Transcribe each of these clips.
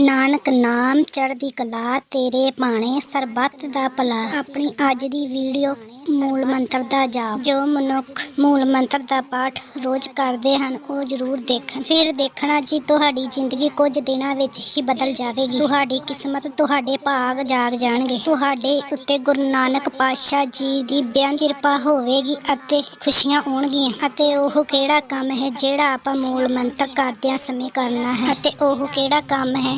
ਨਾਨਕ ਨਾਮ ਚੜ੍ਹਦੀ ਕਲਾ ਤੇਰੇ ਭਾਣੇ ਸਰਬੱਤ ਦਾ ਭਲਾ। ਆਪਣੀ ਅੱਜ ਦੀ ਵੀਡੀਓ ਮੂਲ ਮੰਤਰ ਦਾ ਜਾਪ। ਜੋ ਮਨੁੱਖ ਮੂਲ ਮੰਤਰ ਦਾ ਪਾਠ ਰੋਜ਼ ਕਰਦੇ ਹਨ, ਉਹ ਜ਼ਰੂਰ ਦੇਖਣ। ਫਿਰ ਦੇਖਣਾ ਜੀ, ਤੁਹਾਡੀ ਜ਼ਿੰਦਗੀ ਕੁਝ ਦਿਨਾਂ ਵਿੱਚ ਹੀ ਬਦਲ ਜਾਵੇਗੀ। ਤੁਹਾਡੀ ਕਿਸਮਤ, ਤੁਹਾਡੇ ਭਾਗ ਜਾਗ ਜਾਣਗੇ। ਤੁਹਾਡੇ ਉੱਤੇ ਗੁਰੂ ਨਾਨਕ ਪਾਤਸ਼ਾਹ ਜੀ ਦੀ ਬਿਆਨ ਕਿਰਪਾ ਹੋਵੇਗੀ ਅਤੇ ਖੁਸ਼ੀਆਂ ਆਉਣਗੀਆਂ। ਅਤੇ ਉਹ ਕਿਹੜਾ ਕੰਮ ਹੈ ਜਿਹੜਾ ਆਪਾਂ ਮੂਲ ਮੰਤਰ ਕਰਦਿਆਂ ਸਮੇਂ ਕਰਨਾ ਹੈ? ਅਤੇ ਉਹ ਕਿਹੜਾ ਕੰਮ ਹੈ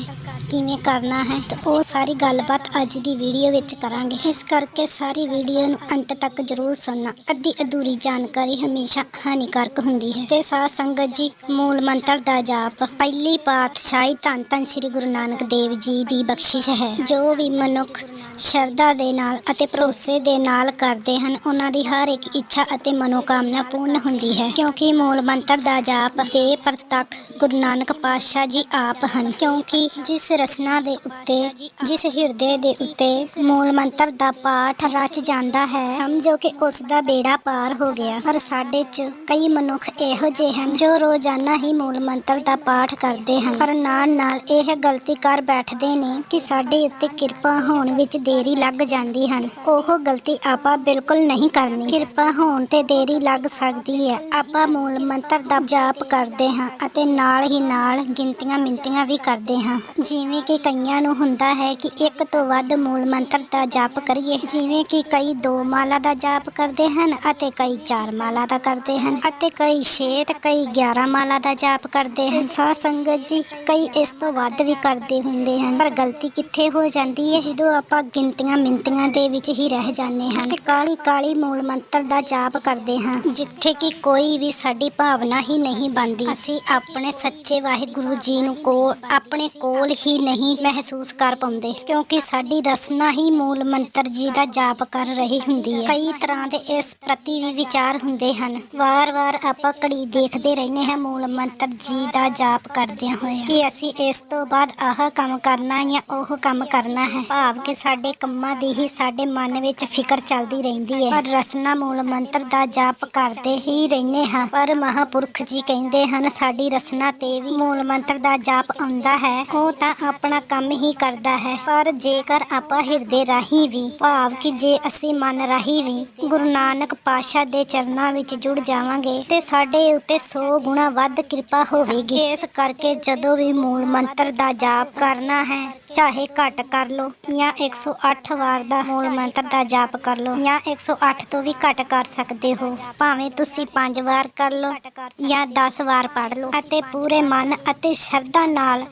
ਕਿਵੇਂ ਕਰਨਾ ਹੈ ਤੇ ਉਹ ਸਾਰੀ ਗੱਲਬਾਤ ਅੱਜ ਦੀ ਵੀਡੀਓ ਵਿੱਚ ਕਰਾਂਗੇ। ਇਸ ਕਰਕੇ ਸਾਰੀ ਵੀਡੀਓ ਨੂੰ ਅੰਤ ਤੱਕ ਜ਼ਰੂਰ ਸੁਣਨਾ। ਅੱਧੀ ਅਧੂਰੀ ਜਾਣਕਾਰੀ ਹਮੇਸ਼ਾ ਹਾਨੀਕਾਰਕ ਹੁੰਦੀ ਹੈ। ਤੇ ਸਾਧ ਸੰਗਤ ਜੀ, ਮੂਲ ਮੰਤਰ ਦਾ ਜਾਪ। ਪਹਿਲੀ ਪਾਤਸ਼ਾਹੀ ਧੰਨ ਧੰਨ ਸ੍ਰੀ ਗੁਰੂ ਨਾਨਕ ਦੇਵ ਜੀ ਦੀ ਬਖਸ਼ਿਸ਼ ਹੈ। ਜੋ ਵੀ ਮਨੁੱਖ ਸ਼ਰਧਾ ਦੇ ਨਾਲ ਅਤੇ ਭਰੋਸੇ ਦੇ ਨਾਲ ਕਰਦੇ ਹਨ, ਉਹਨਾਂ ਦੀ ਹਰ ਇੱਕ ਇੱਛਾ ਅਤੇ ਮਨੋਕਾਮਨਾ ਪੂਰਨ ਹੁੰਦੀ ਹੈ। ਕਿਉਂਕਿ ਮੂਲ ਮੰਤਰ ਦਾ ਜਾਪ ਦੇ ਪ੍ਰਤੱਖ ਗੁਰੂ ਨਾਨਕ ਪਾਤਸ਼ਾਹ ਜੀ ਆਪ ਹਨ। ਕਿਉਂਕਿ ਜਿਸ ਰਸਨਾ ਦੇ ਉੱਤੇ, ਜਿਸ ਹਿਰਦੇ ਦੇ ਉੱਤੇ ਮੂਲ ਮੰਤਰ ਦਾ ਪਾਠ ਰਚ ਜਾਂਦਾ ਹੈ। ਸਮਝੋ ਕਿ ਉਸ ਦਾ ਬੇੜਾ ਪਾਰ ਹੋ ਗਿਆ। ਪਰ ਸਾਡੇ ਚ ਕਈ ਮਨੁੱਖ ਇਹੋ ਜਿਹੇ ਹਨ ਜੋ ਰੋਜ਼ਾਨਾ ਹੀ ਮੂਲ ਮੰਤਰ ਦਾ ਪਾਠ ਕਰਦੇ ਹਨ। ਪਰ ਨਾਲ ਨਾਲ ਇਹ ਗਲਤੀ ਕਰ ਬੈਠਦੇ ਨੇ ਕਿ ਸਾਡੇ ਉੱਤੇ ਕਿਰਪਾ ਹੋਣ ਵਿੱਚ ਦੇਰੀ ਲੱਗ ਜਾਂਦੀ ਹਨ। ਉਹ ਗਲਤੀ ਆਪਾਂ ਬਿਲਕੁਲ ਨਹੀਂ ਕਰਨੀ। ਕਿਰਪਾ ਹੋਣ ਤੇ ਦੇਰੀ ਲੱਗ ਸਕਦੀ ਹੈ। ਆਪਾਂ ਮੂਲ ਮੰਤਰ ਦਾ ਜਾਪ ਕਰਦੇ ਹਾਂ ਅਤੇ ਨਾਲ ਹੀ ਨਾਲ ਗਿਣਤੀਆਂ ਮਿੰਤੀਆਂ ਵੀ ਕਰਦੇ ਹਾਂ। ਜਿਵੇਂ ਕਿ ਕਈਆਂ ਨੂੰ ਹੁੰਦਾ ਹੈ ਕਿ ਇੱਕ ਤੋਂ ਵੱਧ ਮੂਲ ਮੰਤਰ ਦਾ ਜਾਪ ਕਰੀਏ। ਜਿਵੇਂ ਕਿ ਕਈ ਦੋ ਮਾਲਾ ਦਾ ਜਾਪ ਕਰਦੇ ਹਨ ਅਤੇ ਕਈ ਚਾਰ ਮਾਲਾ ਦਾ ਕਰਦੇ ਹਨ ਅਤੇ ਕਈ 6 ਤੇ ਕਈ 11 ਮਾਲਾ ਦਾ ਜਾਪ ਕਰਦੇ ਹਨ। ਸਾਧ ਸੰਗਤ ਜੀ, ਕਈ ਇਸ ਤੋਂ ਵੱਧ ਵੀ ਕਰਦੇ ਹੁੰਦੇ ਹਨ, ਪਰ ਗਲਤੀ ਕਿੱਥੇ ਹੋ ਜਾਂਦੀ ਹੈ? ਜਦੋਂ ਆਪਾਂ ਗਿਣਤੀਆਂ ਮਿੰਤੀਆਂ ਦੇ ਵਿੱਚ ਹੀ ਰਹਿ ਜਾਂਦੇ ਹਾਂ ਤੇ ਕਾਲੀ ਕਾਲੀ ਮੂਲ ਮੰਤਰ ਦਾ ਜਾਪ ਕਰਦੇ ਹਾਂ, ਜਿੱਥੇ ਕਿ ਕੋਈ ਵੀ ਸਾਡੀ ਭਾਵਨਾ ਹੀ ਨਹੀਂ ਬਣਦੀ। ਅਸੀਂ ਆਪਣੇ ਸੱਚੇ ਵਾਹਿਗੁਰੂ ਜੀ ਨੂੰ ਕੋਲ, ਆਪਣੇ ਕੋਲ ਹੀ ਨਹੀਂ ਮਹਿਸੂਸ ਕਰ ਪਾਉਂਦੇ, ਕਿਉਂਕਿ ਸਾਡੀ ਰਸਨਾ ਹੀ ਮੂਲ ਮੰਤਰ ਜੀ ਦਾ ਜਾਪ ਕਰ ਰਹੀ ਹੁੰਦੀ ਹੈ। ਕਈ ਤਰ੍ਹਾਂ ਦੇ ਇਸ ਪ੍ਰਤੀ ਵੀ ਵਿਚਾਰ ਹੁੰਦੇ ਹਨ। ਵਾਰ-ਵਾਰ ਆਪਾਂ ਘੜੀ ਦੇਖਦੇ ਰਹਿੰਦੇ ਹਾਂ ਮੂਲ ਮੰਤਰ ਜੀ ਦਾ ਜਾਪ ਕਰਦਿਆਂ ਹੋਏ ਕਿ ਅਸੀਂ ਇਸ ਤੋਂ ਬਾਅਦ ਆਹ ਕੰਮ ਕਰਨਾ ਜਾਂ ਉਹ ਕੰਮ ਕਰਨਾ ਹੈ। ਭਾਵ ਕਿ ਸਾਡੇ ਕੰਮਾਂ ਦੀ ਹੀ ਸਾਡੇ ਮਨ ਵਿੱਚ ਫਿਕਰ ਚੱਲਦੀ ਰਹਿੰਦੀ ਹੈ। ਪਰ ਰਸਨਾ ਮੂਲ ਮੰਤਰ ਦਾ ਜਾਪ ਕਰਦੇ ਹੀ ਰਹਿੰਦੇ ਹਾਂ। ਪਰ ਮਹਾਪੁਰਖ ਜੀ ਕਹਿੰਦੇ ਹਨ, ਸਾਡੀ ਰਸਨਾ ਤੇ ਵੀ ਮੂਲ ਮੰਤਰ ਦਾ ਜਾਪ ਆਉਂਦਾ ਹੈ। ਉਹ ਤਾਂ ਆਪਣਾ ਕੰਮ ਹੀ ਕਰਦਾ ਹੈ। ਪਰ ਜੇਕਰ ਆਪਾਂ ਹਿਰਦੇ ਰਾਹੀਂ ਵੀ, ਭਾਵ ਕਿ ਜੇ ਅਸੀਂ ਮਨ ਰਾਹੀਂ ਵੀ ਗੁਰੂ ਨਾਨਕ ਪਾਤਸ਼ਾਹ ਦੇ ਚਰਨਾਂ ਵਿੱਚ ਜੁੜ ਜਾਵਾਂਗੇ, ਤੇ ਸਾਡੇ ਉੱਤੇ 100 ਗੁਣਾ ਵੱਧ ਕਿਰਪਾ ਹੋਵੇਗੀ। ਇਸ ਕਰਕੇ ਜਦੋਂ ਵੀ ਮੂਲ ਮੰਤਰ ਦਾ ਜਾਪ ਕਰਨਾ ਹੈ ਚਾਹੇ ਘੱਟ ਕਰ ਲਓ ਜਾਂ 108 ਵਾਰ ਦਾ ਮੂਲ ਮੰਤਰ ਦਾ ਜਾਪ ਕਰ ਲਓ ਜਾਂ 108 ਤੋਂ ਵੀ ਘੱਟ ਕਰ ਸਕਦੇ ਹੋ। ਭਾਵੇਂ ਤੁਸੀਂ 5 ਵਾਰ ਕਰ ਲਓ ਜਾਂ 10 ਵਾਰ ਪੜ ਲਓ ਅਤੇ ਪੂਰੇ ਮਨ ਅਤੇ ਸ਼ਰਧਾ ਨਾਲ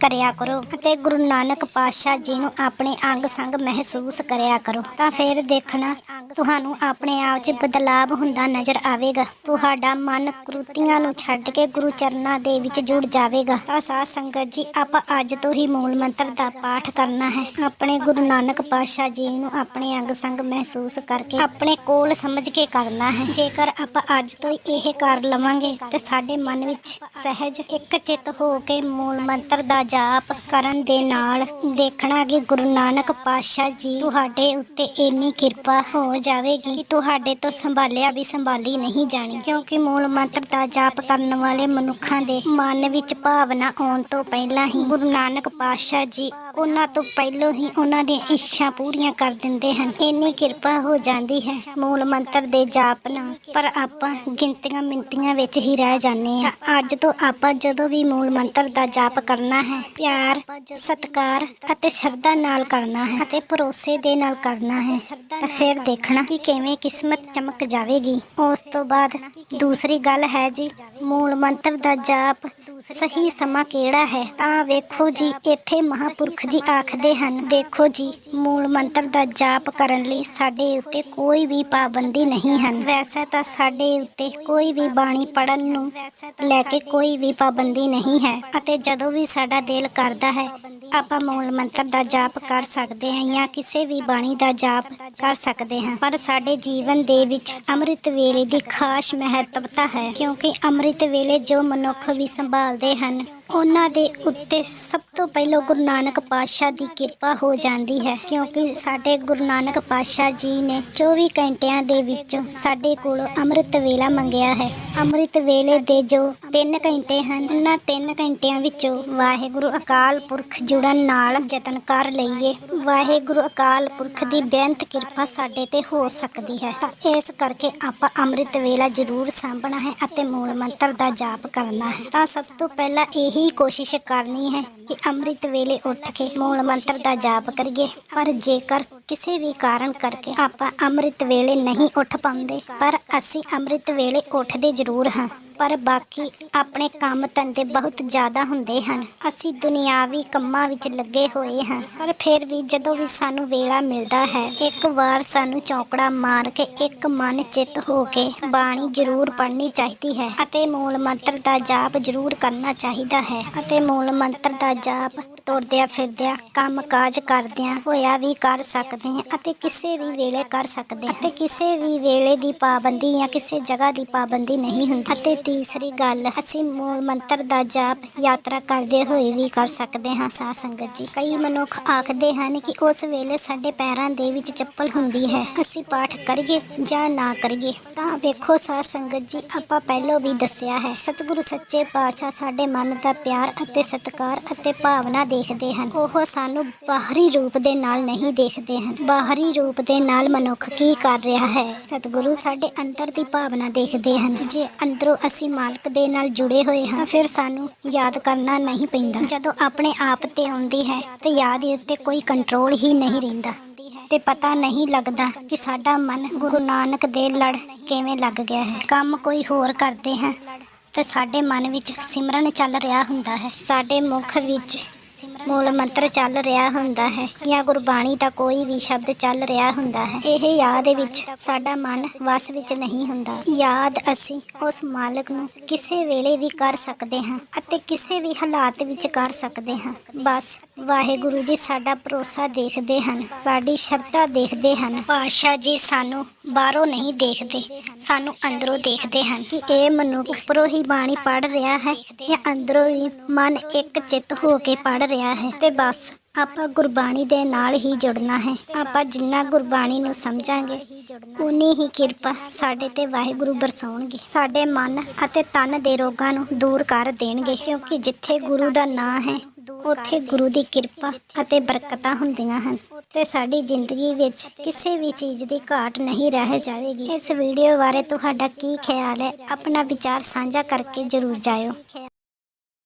ਕਰਿਆ ਕਰੋ ਅਤੇ ਗੁਰੂ ਨਾਨਕ ਪਾਤਸ਼ਾਹ ਜੀ ਨੂੰ ਆਪਣੇ ਅੰਗ ਸੰਗ ਮਹਿਸੂਸ ਕਰਿਆ ਕਰੋ ਤਾਂ ਫਿਰ ਦੇਖਣਾ ਤੁਹਾਨੂੰ ਆਪਣੇ ਆਪ 'ਚ ਬਦਲਾਵ ਹੁੰਦਾ ਨਜ਼ਰ ਆਵੇਗਾ। ਤੁਹਾਡਾ ਮਨ ਕਰੂਤੀਆਂ ਨੂੰ ਛੱਡ ਕੇ ਗੁਰੂ ਚਰਨਾਂ ਦੇ ਵਿੱਚ ਜੁੜ ਜਾਵੇਗਾ। ਤਾਂ ਸਾਧ ਸੰਗਤ ਜੀ, ਆਪਾਂ ਅੱਜ ਤੋਂ ਹੀ ਮੂਲ ਮੰਤਰ ਦਾ ਪਾਠ ਕਰਨਾ ਹੈ। ਆਪਣੇ ਗੁਰੂ ਨਾਨਕ ਪਾਤਸ਼ਾਹ ਜੀ ਨੂੰ ਆਪਣੇ ਅੰਗ ਸੰਗ ਮਹਿਸੂਸ ਕਰਕੇ ਆਪਣੇ ਕੋਲ ਸਮਝ ਕੇ ਕਰਨਾ ਹੈ। ਜੇਕਰ ਆਪਾਂ ਅੱਜ ਤੋਂ ਇਹ ਕਰ ਲਵਾਂਗੇ, ਤੇ ਸਾਡੇ ਮਨ ਵਿੱਚ ਸਹਿਜ ਇੱਕ ਚਿੱਤ ਹੋ ਕੇ ਮੂਲ ਮੰਤਰ ਦਾ ਜਾਪ ਕਰਨ ਦੇ ਨਾਲ ਦੇਖਣਾ ਕਿ ਗੁਰੂ ਨਾਨਕ ਪਾਤਸ਼ਾਹ ਜੀ, ਤੁਹਾਡੇ ਉੱਤੇ ਇੰਨੀ ਕਿਰਪਾ ਹੋ ਜਾਵੇਗੀ ਕਿ ਤੁਹਾਡੇ ਤੋਂ ਸੰਭਾਲਿਆ ਵੀ ਸੰਭਾਲੀ ਨਹੀਂ ਜਾਣੀ, ਕਿਉਂਕਿ ਮੂਲ ਮੰਤਰ ਦਾ ਜਾਪ ਕਰਨ ਵਾਲੇ ਮਨੁੱਖਾਂ ਦੇ ਮਨ ਵਿੱਚ ਭਾਵਨਾ ਆਉਣ ਤੋਂ ਪਹਿਲਾਂ ਹੀ ਗੁਰੂ ਨਾਨਕ ਪਾਤਸ਼ਾਹ ਜੀ ਉਹਨਾਂ ਤੋਂ ਪਹਿਲਾਂ ਹੀ ਉਹਨਾਂ ਦੀਆਂ ਇੱਛਾ ਪੂਰੀਆਂ ਕਰ ਦਿੰਦੇ ਹਨ। ਇੰਨੀ ਕਿਰਪਾ ਹੋ ਜਾਂਦੀ ਹੈ ਮੂਲ ਮੰਤਰ ਦੇ ਜਾਪ ਨਾਲ। ਪਰ ਆਪਾਂ ਗਿਣਤੀਆਂ ਮਿੰਤੀਆਂ ਵਿੱਚ ਹੀ ਰਹਿ ਜਾਂਦੇ ਹਾਂ। ਅੱਜ ਤੋਂ ਆਪਾਂ ਜਦੋਂ ਵੀ ਮੂਲ ਮੰਤਰ ਦਾ ਜਾਪ ਕਰਨਾ ਹੈ, ਪਿਆਰ, ਸਤਿਕਾਰ ਅਤੇ ਸ਼ਰਧਾ ਨਾਲ ਕਰਨਾ ਹੈ ਅਤੇ ਭਰੋਸੇ ਦੇ ਨਾਲ ਕਰਨਾ ਹੈ, ਤਾਂ ਫਿਰ ਦੇਖਣਾ ਕਿ ਕਿਵੇਂ ਕਿਸਮਤ ਚਮਕ ਜਾਵੇਗੀ। ਉਸ ਤੋਂ ਬਾਅਦ ਦੂਸਰੀ ਗੱਲ ਹੈ ਜੀ, ਮੂਲ ਮੰਤਰ ਦਾ ਜਾਪ ਸਹੀ ਸਮਾਂ ਕਿਹੜਾ ਹੈ? ਤਾਂ ਵੇਖੋ ਜੀ ਇੱਥੇ ਮਹਾਪੁਰਖ ਜੀ ਆਖਦੇ ਹਨ ਦੇਖੋ ਜੀ ਮੂਲ ਮੰਤਰ ਦਾ ਜਾਪ ਕਰਨ ਲਈ ਸਾਡੇ ਉੱਤੇ ਕੋਈ ਵੀ ਪਾਬੰਦੀ ਨਹੀਂ ਹਨ। ਵੈਸੇ ਤਾਂ ਸਾਡੇ ਉੱਤੇ ਕੋਈ ਵੀ ਬਾਣੀ ਪੜਨ ਨੂੰ ਲੈ ਕੇ ਕੋਈ ਵੀ ਪਾਬੰਦੀ ਨਹੀਂ ਹੈ। ਅਤੇ ਜਦੋਂ ਵੀ ਸਾਡਾ ਦਿਲ ਕਰਦਾ ਹੈ ਆਪਾਂ ਮੂਲ ਮੰਤਰ ਦਾ ਜਾਪ ਕਰ ਸਕਦੇ ਹਾਂ ਜਾਂ ਕਿਸੇ ਵੀ ਬਾਣੀ ਦਾ ਜਾਪ ਕਰ ਸਕਦੇ ਹਾਂ। ਪਰ ਸਾਡੇ ਜੀਵਨ ਦੇ ਵਿੱਚ ਅੰਮ੍ਰਿਤ ਵੇਲੇ ਦੀ ਖਾਸ ਮਹੱਤਵਤਾ ਹੈ ਕਿਉਂਕਿ ਅੰਮ੍ਰਿਤ ਵੇਲੇ ਜੋ ਮਨੁੱਖ ਵੀ ਸੰਭਾਲਦੇ ਹਨ। ਉਹਨਾਂ ਦੇ ਉੱਤੇ ਸਭ ਤੋਂ ਪਹਿਲਾਂ ਗੁਰੂ ਨਾਨਕ ਪਾਤਸ਼ਾਹ ਦੀ ਕਿਰਪਾ ਹੋ ਜਾਂਦੀ ਹੈ, ਕਿਉਂਕਿ ਸਾਡੇ ਗੁਰੂ ਨਾਨਕ ਪਾਤਸ਼ਾਹ ਜੀ ਨੇ 24 ਘੰਟਿਆਂ ਦੇ ਵਿੱਚੋਂ ਸਾਡੇ ਕੋਲ ਅੰਮ੍ਰਿਤ ਵੇਲਾ ਮੰਗਿਆ ਹੈ। ਅੰਮ੍ਰਿਤ ਵੇਲੇ ਦੇ ਜੋ 3 ਘੰਟੇ ਹਨ, ਉਹਨਾਂ 3 ਘੰਟਿਆਂ ਵਿੱਚੋਂ ਵਾਹਿਗੁਰੂ ਅਕਾਲ ਪੁਰਖ ਜੁੜਨ ਨਾਲ ਯਤਨ ਕਰ ਲਈਏ। ਵਾਹਿਗੁਰੂ ਅਕਾਲ ਪੁਰਖ ਦੀ ਬੇਅੰਤ ਕਿਰਪਾ ਸਾਡੇ ਤੇ ਹੋ ਸਕਦੀ ਹੈ। ਇਸ ਕਰਕੇ ਆਪਾਂ ਅੰਮ੍ਰਿਤ ਵੇਲਾ ਜ਼ਰੂਰ ਸਾਂਭਣਾ ਹੈ ਅਤੇ ਮੂਲ ਮੰਤਰ ਦਾ ਜਾਪ ਕਰਨਾ ਹੈ। ਤਾਂ ਸਭ ਤੋਂ ਪਹਿਲਾਂ ਇਹ ਕੋਸ਼ਿਸ਼ ਕਰਨੀ ਹੈ ਕਿ ਅੰਮ੍ਰਿਤ ਵੇਲੇ ਉੱਠ ਕੇ ਮੂਲ ਮੰਤਰ ਦਾ ਜਾਪ ਕਰੀਏ। ਪਰ ਜੇਕਰ ਕਿਸੇ ਵੀ ਕਾਰਨ ਕਰਕੇ ਆਪਾਂ ਅੰਮ੍ਰਿਤ ਵੇਲੇ ਨਹੀਂ ਉੱਠ ਪਾਉਂਦੇ, ਪਰ ਅਸੀਂ ਅੰਮ੍ਰਿਤ ਵੇਲੇ ਉੱਠਦੇ ਜ਼ਰੂਰ ਹਾਂ। ਪਰ ਬਾਕੀ ਆਪਣੇ ਕੰਮ ਧੰਦੇ ਬਹੁਤ ਜ਼ਿਆਦਾ ਹੁੰਦੇ ਹਨ। ਅਸੀਂ ਦੁਨਿਆਵੀ ਕੰਮਾਂ ਵਿੱਚ ਲੱਗੇ ਹੋਏ ਹਾਂ। ਪਰ ਫਿਰ ਵੀ ਜਦੋਂ ਵੀ ਸਾਨੂੰ ਵੇਲਾ ਮਿਲਦਾ ਹੈ, ਇੱਕ ਵਾਰ ਸਾਨੂੰ ਚੌਕੜਾ ਮਾਰ ਕੇ ਇੱਕ ਮਨ ਚਿੱਤ ਹੋ ਕੇ ਬਾਣੀ ਜ਼ਰੂਰ ਪੜ੍ਹਨੀ ਚਾਹੀਦੀ ਹੈ ਅਤੇ ਮੂਲ ਮੰਤਰ ਦਾ ਜਾਪ ਜ਼ਰੂਰ ਕਰਨਾ ਚਾਹੀਦਾ ਹੈ ਅਤੇ ਮੂਲ ਮੰਤਰ ਦਾ ਜਾਪ ਤੁਰਦਿਆਂ ਫਿਰਦਿਆਂ ਕੰਮ ਕਾਜ ਕਰਦਿਆਂ ਹੋਇਆ ਵੀ ਕਰ ਸਕਦੇ ਹਾਂ ਅਤੇ ਕਿਸੇ ਵੀ ਵੇਲੇ ਕਰ ਸਕਦੇ ਹਾਂ ਅਤੇ ਕਿਸੇ ਵੀ ਵੇਲੇ ਦੀ ਪਾਬੰਦੀ ਜਾਂ ਕਿਸੇ ਜਗ੍ਹਾ ਦੀ ਪਾਬੰਦੀ ਨਹੀਂ ਹੁੰਦੀ। ਅਤੇ ਤੀਸਰੀ ਗੱਲ, ਅਸੀਂ ਮੂਲ ਮੰਤਰ ਦਾ ਜਾਪ ਯਾਤਰਾ ਕਰਦੇ ਹੋਏ ਵੀ ਕਰ ਸਕਦੇ ਹਾਂ। ਸਾਧ ਸੰਗਤ ਜੀ, ਕਈ ਮਨੁੱਖ ਆਖਦੇ ਹਨ ਕਿ ਉਸ ਵੇਲੇ ਸਾਡੇ ਪੈਰਾਂ ਦੇ ਵਿੱਚ ਚੱਪਲ ਹੁੰਦੀ ਹੈ। ਅਸੀਂ ਪਾਠ ਕਰੀਏ ਜਾਂ ਨਾ ਕਰੀਏ? ਤਾਂ ਵੇਖੋ ਸਾਧ ਸੰਗਤ ਜੀ, ਆਪਾਂ ਪਹਿਲਾਂ ਵੀ ਦੱਸਿਆ ਹੈ, ਸਤਿਗੁਰੂ ਸੱਚੇ ਪਾਤਸ਼ਾਹ ਸਾਡੇ ਮਨ ਦਾ ਪਿਆਰ ਅਤੇ ਸਤਿਕਾਰ ਅਤੇ ਭਾਵਨਾ ਦੇ ਦੇਖਦੇ ਹਨ। ਉਹ ਸਾਨੂੰ ਬਾਹਰੀ ਰੂਪ ਦੇ ਨਾਲ ਨਹੀਂ ਦੇਖਦੇ ਹਨ। ਬਾਹਰੀ ਰੂਪ ਦੇ ਨਾਲ ਮਨੁੱਖ ਕੀ ਕਰ ਰਿਹਾ ਹੈ? ਸਤਿਗੁਰੂ ਸਾਡੇ ਅੰਦਰ ਦੀ ਭਾਵਨਾ ਦੇਖਦੇ ਹਨ। ਜੇ ਅੰਦਰੋਂ ਅਸੀਂ ਮਾਲਕ ਦੇ ਨਾਲ ਜੁੜੇ ਹੋਏ ਹਾਂ ਫਿਰ ਸਾਨੂੰ ਯਾਦ ਕਰਨਾ ਨਹੀਂ ਪੈਂਦਾ। ਜਦੋਂ ਆਪਣੇ ਆਪ ਤੇ ਆਉਂਦੀ ਹੈ, ਤੇ ਯਾਦ ਉੱਤੇ ਕੋਈ ਕੰਟਰੋਲ ਹੀ ਨਹੀਂ ਰਹਿੰਦਾ। ਤੇ ਪਤਾ ਨਹੀਂ ਲੱਗਦਾ ਕਿ ਸਾਡਾ ਮਨ ਗੁਰੂ ਨਾਨਕ ਦੇ ਲੜ ਕਿਵੇਂ ਲੱਗ ਗਿਆ ਹੈ। ਕੰਮ ਕੋਈ ਹੋਰ ਕਰਦੇ ਹਾਂ, ਤੇ ਸਾਡੇ ਮਨ ਵਿੱਚ ਸਿਮਰਨ ਚੱਲ ਰਿਹਾ ਹੁੰਦਾ ਹੈ। ਸਾਡੇ ਮੁਖ ਵਿੱਚ ਮੂਲ ਮੰਤਰ ਚੱਲ ਰਿਹਾ ਹੁੰਦਾ ਹੈ ਜਾਂ ਗੁਰਬਾਣੀ ਦਾ ਕੋਈ ਵੀ ਸ਼ਬਦ ਚੱਲ ਰਿਹਾ ਹੁੰਦਾ ਹੈ। ਇਹ ਯਾਦ ਵਿੱਚ ਸਾਡਾ ਮਨ ਵਸ ਵਿੱਚ ਨਹੀਂ ਹੁੰਦਾ। ਯਾਦ ਅਸੀਂ ਉਸ ਮਾਲਕ ਨੂੰ ਕਿਸੇ ਵੇਲੇ ਵੀ ਕਰ ਸਕਦੇ ਹਾਂ ਅਤੇ ਕਿਸੇ ਵੀ ਹਾਲਾਤ ਵਿੱਚ ਕਰ ਸਕਦੇ ਹਾਂ। ਬਸ ਵਾਹਿਗੁਰੂ ਜੀ ਸਾਡਾ ਭਰੋਸਾ ਦੇਖਦੇ ਹਨ, ਸਾਡੀ ਸ਼ਰਧਾ ਦੇਖਦੇ ਹਨ। ਪਾਤਸ਼ਾਹ ਜੀ ਸਾਨੂੰ ਬਾਹਰੋਂ ਨਹੀਂ ਦੇਖਦੇ। ਸਾਨੂੰ ਅੰਦਰੋਂ ਦੇਖਦੇ ਹਨ ਕਿ ਇਹ ਮਨੁੱਖ ਉੱਪਰੋਂ ਹੀ ਬਾਣੀ ਪੜ ਰਿਹਾ ਹੈ ਜਾਂ ਅੰਦਰੋਂ ਹੀ ਮਨ ਇੱਕ ਚਿੱਤ ਹੋ ਕੇ ਪੜ ਰਿਹਾ ਹੈ। ਤੇ ਬਸ, ਆਪਾਂ ਗੁਰਬਾਣੀ ਦੇ ਨਾਲ ਹੀ ਜੁੜਨਾ ਹੈ। ਆਪਾਂ ਜਿੰਨਾ ਗੁਰਬਾਣੀ ਨੂੰ ਸਮਝਾਂਗੇ ਉਨੀ ਹੀ ਕਿਰਪਾ ਸਾਡੇ ਤੇ ਵਾਹਿਗੁਰੂ ਬਰਸਾਉਣਗੇ। ਸਾਡੇ ਮਨ ਅਤੇ ਤਨ ਦੇ ਰੋਗਾਂ ਨੂੰ ਦੂਰ ਕਰ ਦੇਣਗੇ, ਕਿਉਂਕਿ ਜਿੱਥੇ ਗੁਰੂ ਦਾ ਨਾਮ ਹੈ, ਉੱਥੇ ਗੁਰੂ ਦੀ ਕਿਰਪਾ ਅਤੇ ਬਰਕਤਾਂ ਹੁੰਦੀਆਂ ਹਨ। ਤੇ ਸਾਡੀ ਜ਼ਿੰਦਗੀ ਵਿੱਚ ਕਿਸੇ ਵੀ ਚੀਜ਼ ਦੀ ਘਾਟ ਨਹੀਂ ਰਹਿ ਜਾਵੇਗੀ। ਇਸ ਵੀਡੀਓ ਬਾਰੇ ਤੁਹਾਡਾ ਕੀ ਖਿਆਲ ਹੈ? ਆਪਣਾ ਵਿਚਾਰ ਸਾਂਝਾ ਕਰਕੇ ਜਰੂਰ ਜਾਇਓ।